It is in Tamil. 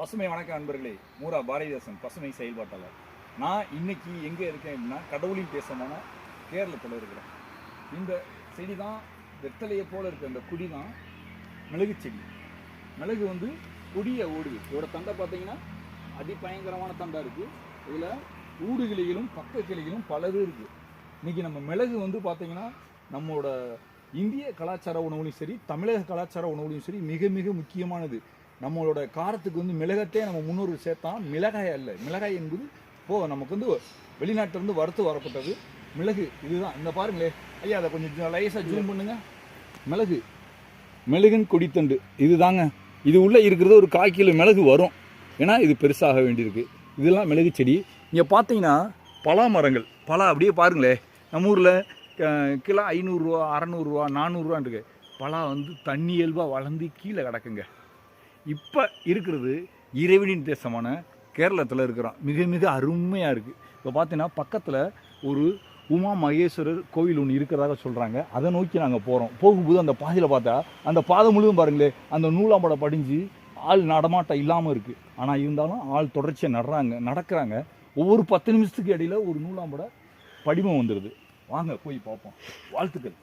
பசுமை வணக்கம் அன்பர்களே மூரா பாரதிதாசன் பசுமை செயல்பாட்டாளர். நான் இன்னைக்கு எங்கே இருக்கேன் அப்படின்னா கடவுளின் தேசமான கேரளத்தில் இருக்கிறேன். இந்த செடி தான் வெத்தலையை போல் இருக்க இந்த குடி தான் மிளகு செடி. மிளகு வந்து கொடிய ஓடுது. இதோட தண்டை பார்த்தீங்கன்னா அதிபயங்கரமான தண்டை இருக்குது இதில் ஊடு கிளைகளும் பக்க கிளைகளும் பலரும் இருக்குது இன்றைக்கி நம்ம மிளகு வந்து பார்த்திங்கன்னா நம்மளோட இந்திய கலாச்சார உணவுலையும் சரி தமிழக கலாச்சார உணவுலையும் சரி மிக மிக முக்கியமானது. நம்மளோட காரத்துக்கு வந்து மிளகத்தே நம்ம முன்னூறு சேர்த்தா மிளகாய் அல்ல. மிளகாய் என்பது போ நமக்கு வந்து வெளிநாட்டிலிருந்து வறுத்து வரப்பட்டது. மிளகு இதுதான். இந்த பாருங்களே. ஐயா அதை கொஞ்சம் லைஸாக ஜூம் பண்ணுங்க. மிளகு. மிளகுன்னு கொடித்தண்டு. இதுதாங்க. இது உள்ளே இருக்கிறது ஒரு கால் கிலோ மிளகு வரும். ஏன்னா இது பெருசாக வேண்டியிருக்கு. இதெல்லாம் மிளகு செடி. இங்கே பார்த்தீங்கன்னா பலா மரங்கள். பலா அப்படியே பாருங்களே. நம்ம ஊரில் கிலோ ஐநூறுரூவா அறநூறுவா நானூறுரூவான் இருக்கு பலா வந்து தண்ணி இயல்பாக வளர்ந்து கீழே கிடக்குங்க. இப்போ இருக்கிறது இறைவனின் தேசமான கேரளத்தில் இருக்கிறோம் மிக மிக அருமையாக இருக்குது இப்போ பார்த்தீங்கன்னா பக்கத்தில் ஒரு உமா மகேஸ்வரர் கோவில் ஒன்று இருக்கிறதாக சொல்கிறாங்க அதை நோக்கி நாங்கள் போகிறோம் போகும்போது அந்த பாதையில் பார்த்தா அந்த பாதை முழுவதும் பாருங்களே அந்த நூலாம்படை படிஞ்சு ஆள் நடமாட்டம் இல்லாமல் இருக்குது ஆனால் இருந்தாலும் ஆள் தொடர்ச்சியாக நடுறாங்க நடக்கிறாங்க. ஒவ்வொரு பத்து நிமிஷத்துக்கு இடையில ஒரு நூலாம்படை படிமம் வந்துடுது வாங்க போய் பார்ப்போம். வாழ்த்துக்கள்.